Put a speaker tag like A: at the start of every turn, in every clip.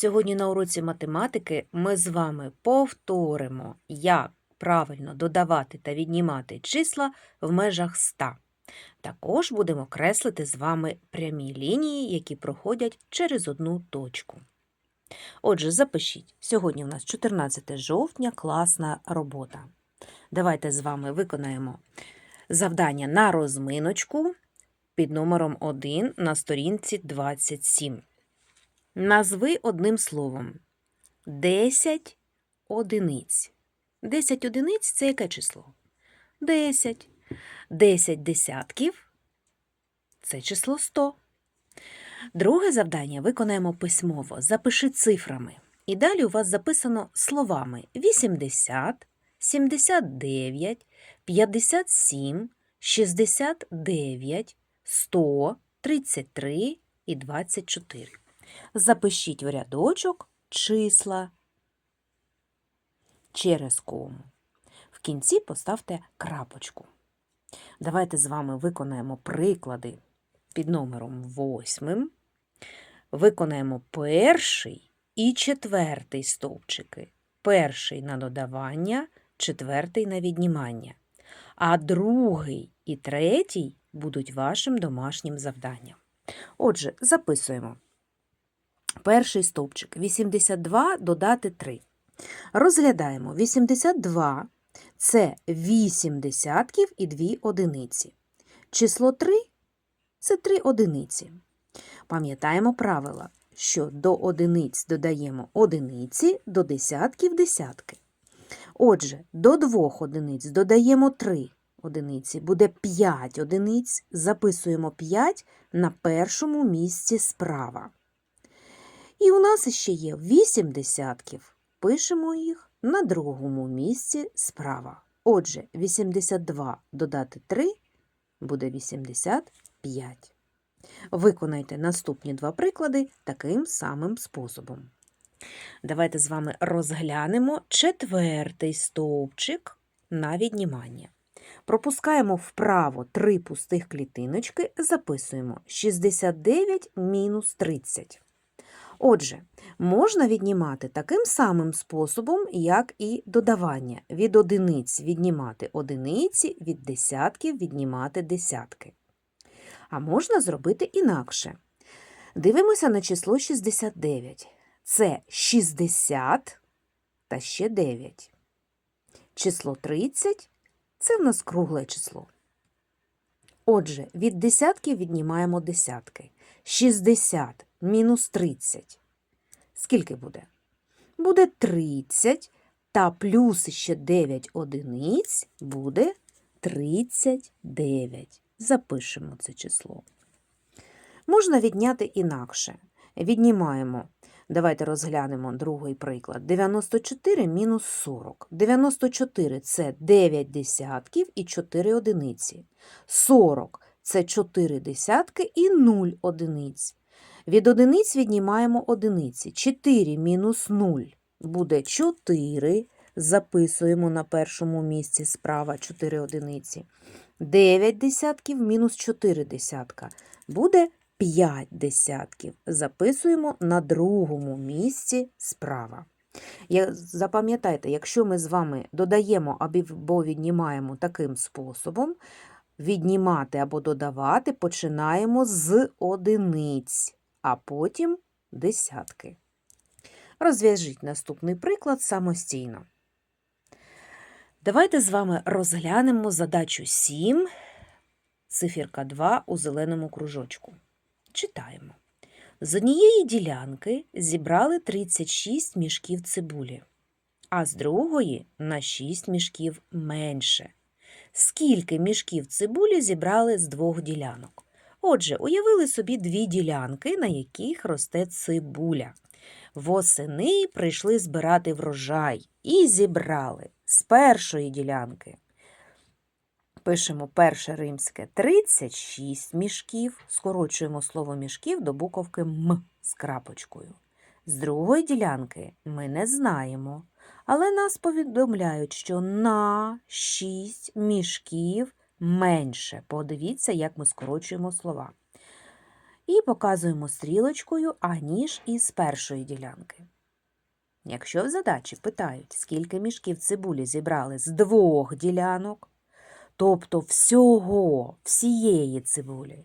A: Сьогодні на уроці математики ми з вами повторимо, як правильно додавати та віднімати числа в межах 100. Також будемо креслити з вами прямі лінії, які проходять через одну точку. Отже, запишіть. Сьогодні у нас 14 жовтня, класна робота. Давайте з вами виконаємо завдання на розминочку під номером 1 на сторінці 27. Назви одним словом 10 одиниць. 10 одиниць це яке число? 10. 10 десятків це число 100. Друге завдання виконаємо письмово. Запиши цифрами. І далі у вас записано словами 80, 79, 57, 69, 100, 33 і 24. Запишіть в рядочок числа через кому. В кінці поставте крапочку. Давайте з вами виконаємо приклади під номером 8. Виконаємо перший і четвертий стовпчики. Перший на додавання, четвертий на віднімання. А другий і третій будуть вашим домашнім завданням. Отже, записуємо. Перший стовпчик 82 додати 3. Розглядаємо 82 це 8 десятків і 2 одиниці. Число 3 це 3 одиниці. Пам'ятаємо правила, що до одиниць додаємо одиниці, до десятків десятки. Отже, до двох одиниць додаємо 3 одиниці, буде 5 одиниць, записуємо 5 на першому місці справа. І у нас ще є 8 десятків. Пишемо їх на другому місці справа. Отже, 82 додати 3 буде 85. Виконайте наступні два приклади таким самим способом. Давайте з вами розглянемо четвертий стовпчик на віднімання. Пропускаємо вправо три пустих клітиночки, записуємо 69 мінус 30. Отже, можна віднімати таким самим способом, як і додавання. Від одиниць віднімати одиниці, від десятків віднімати десятки. А можна зробити інакше. Дивимося на число 69. Це 60 та ще 9. Число 30 це в нас кругле число. Отже, від десятків віднімаємо десятки. 60 мінус 30. Скільки буде? Буде 30, та плюс ще 9 одиниць буде 39. Запишемо це число. Можна відняти інакше. Віднімаємо. Давайте розглянемо другий приклад. 94 мінус 40. 94 – це 9 десятків і 4 одиниці. 40 – це 4 десятки і 0 одиниць. Від одиниць віднімаємо одиниці. 4 мінус 0 буде 4. Записуємо на першому місці справа 4 одиниці. 9 десятків мінус 4 десятка буде 5 десятків. Записуємо на другому місці справа. Запам'ятайте, якщо ми з вами додаємо або віднімаємо таким способом, віднімати або додавати починаємо з одиниць, а потім десятки. Розв'яжіть наступний приклад самостійно. Давайте з вами розглянемо задачу 7, цифірка 2 у зеленому кружочку. Читаємо. З однієї ділянки зібрали 36 мішків цибулі, а з другої на 6 мішків менше. Скільки мішків цибулі зібрали з двох ділянок? Отже, уявили собі дві ділянки, на яких росте цибуля. Восени прийшли збирати врожай і зібрали з першої ділянки. Пишемо перше римське 36 мішків, скорочуємо слово мішків до буковки М з крапочкою. З другої ділянки ми не знаємо, але нас повідомляють, що на 6 мішків менше. Подивіться, як ми скорочуємо слова. і показуємо стрілочкою, аніж із першої ділянки. Якщо в задачі питають, скільки мішків цибулі зібрали з двох ділянок, тобто всього, всієї цибулі,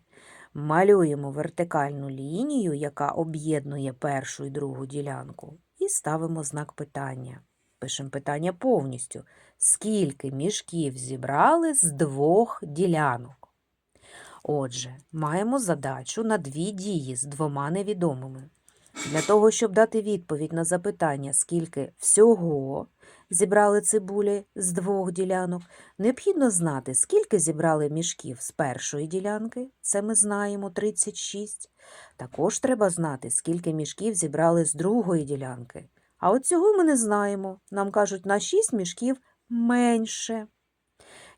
A: малюємо вертикальну лінію, яка об'єднує першу і другу ділянку, і ставимо знак питання. Пишемо питання повністю. Скільки мішків зібрали з двох ділянок? Отже, маємо задачу на дві дії з двома невідомими. Для того, щоб дати відповідь на запитання, скільки всього зібрали цибулі з двох ділянок, необхідно знати, скільки зібрали мішків з першої ділянки, це ми знаємо 36. Також треба знати, скільки мішків зібрали з другої ділянки. А от цього ми не знаємо. Нам кажуть, на 6 мішків менше.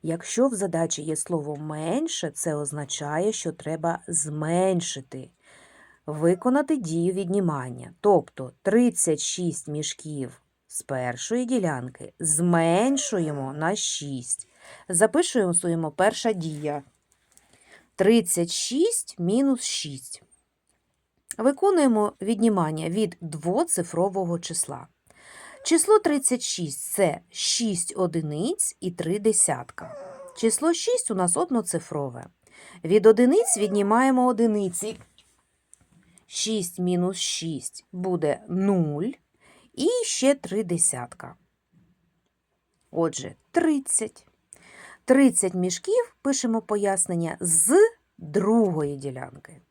A: Якщо в задачі є слово менше, це означає, що треба зменшити, виконати дію віднімання. Тобто 36 мішків з першої ділянки зменшуємо на 6. Запишуємо перша дія. 36 мінус 6. Виконуємо віднімання від двоцифрового числа. Число 36 – це 6 одиниць і 3 десятка. Число 6 у нас одноцифрове. Від одиниць віднімаємо одиниці. 6 мінус 6 буде 0 і ще 3 десятка. Отже, 30. 30 мішків пишемо пояснення з другої ділянки.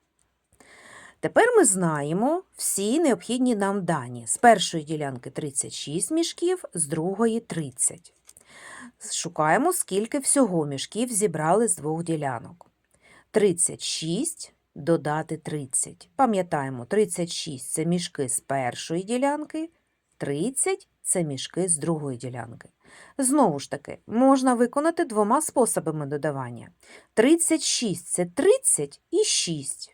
A: Тепер ми знаємо всі необхідні нам дані. З першої ділянки 36 мішків, з другої 30. Шукаємо, скільки всього мішків зібрали з двох ділянок. 36 додати 30. Пам'ятаємо, 36 це мішки з першої ділянки, 30 це мішки з другої ділянки. Знову ж таки, можна виконати двома способами додавання. 36 це 30 і 6.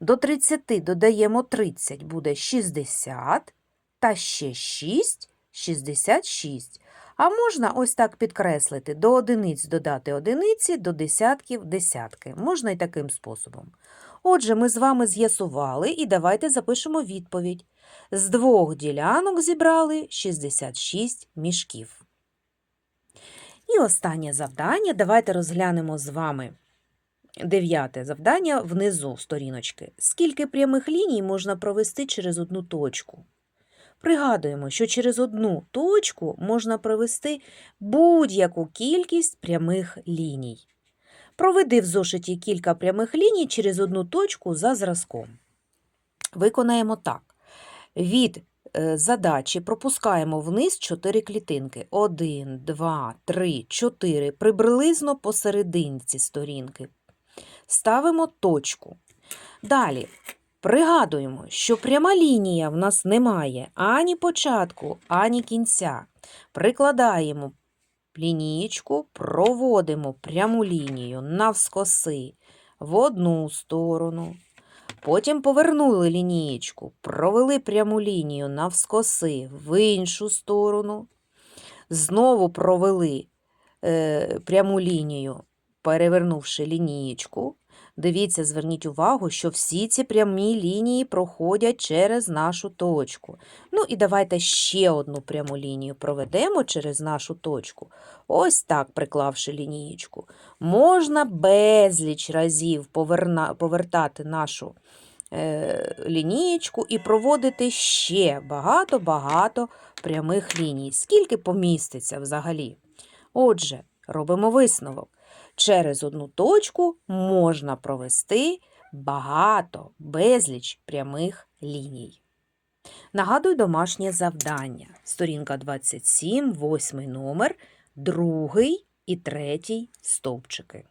A: До 30 додаємо 30, буде 60, та ще 6 – 66. А можна ось так підкреслити, до одиниць додати одиниці, до десятків – десятки. Можна і таким способом. Отже, ми з вами з'ясували і давайте запишемо відповідь. З двох ділянок зібрали 66 мішків. І останнє завдання. Давайте розглянемо з вами Дев'яте завдання внизу сторіночки. Скільки прямих ліній можна провести через одну точку? Пригадуємо, що через одну точку можна провести будь-яку кількість прямих ліній. Проведи в зошиті кілька прямих ліній через одну точку за зразком. Виконаємо так. Від е, задачі пропускаємо вниз 4 клітинки. 1, 2, 3, 4, приблизно посерединці сторінки ставимо точку. Далі пригадуємо, що пряма лінія в нас немає ані початку, ані кінця. Прикладаємо лінієчку, проводимо пряму лінію навскоси в одну сторону. Потім повернули лінієчку, провели пряму лінію навскоси в іншу сторону. Знову провели е, пряму лінію перевернувши лінієчку, дивіться, зверніть увагу, що всі ці прямі лінії проходять через нашу точку. Ну і давайте ще одну пряму лінію проведемо через нашу точку. Ось так, приклавши лінієчку. Можна безліч разів поверна... повертати нашу е, лінієчку і проводити ще багато-багато прямих ліній. Скільки поміститься взагалі? Отже, робимо висновок. Через одну точку можна провести багато, безліч прямих ліній. Нагадую домашнє завдання. Сторінка 27, восьмий номер, другий і третій стовпчики.